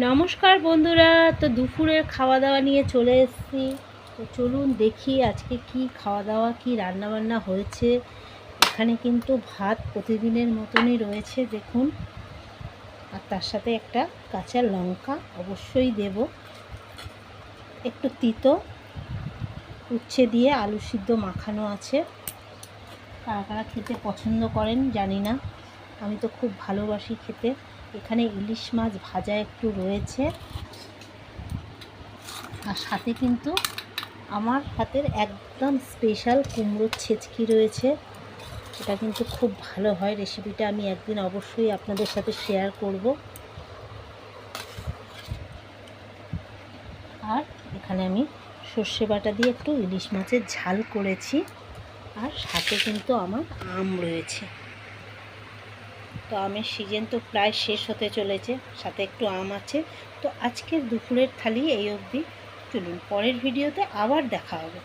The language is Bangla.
নমস্কার বন্ধুরা, তো দুপুরের খাওয়া দাওয়া নিয়ে চলে এসেছি। তো চলুন দেখি আজকে কি খাওয়া দাওয়া কি রান্না বান্না হয়েছে। এখানে কিন্তু ভাত প্রতিদিনের মতনই রয়েছে, দেখুন। আর তার সাথে একটা কাঁচা লঙ্কা অবশ্যই দেব। একটু তিতো, উচ্ছে দিয়ে আলু সিদ্ধ মাখানো আছে। কারা কারা খেতে পছন্দ করেন জানি না। আমি তো খুব ভালোবাসি খেতে। এখানে ইলিশ মাছ ভাজা একটু রয়েছে। আর সাথে কিন্তু আমার হাতের একদম স্পেশাল কুমড়োর ছেচকি রয়েছে। এটা কিন্তু খুব ভালো হয়। রেসিপিটা আমি একদিন অবশ্যই আপনাদের সাথে শেয়ার করব। আর এখানে আমি সর্ষে বাটা দিয়ে একটু ইলিশ মাছের ঝাল করেছি। আর সাথে কিন্তু আমার আম রয়েছে। তো আমের সিজন তো প্রায় শেষ হতে চলেছে, সাথে একটু আম আছে। তো আজকের দুপুরের থালি এই অবধি। চলুন পরের ভিডিওতে আবার দেখা হবে।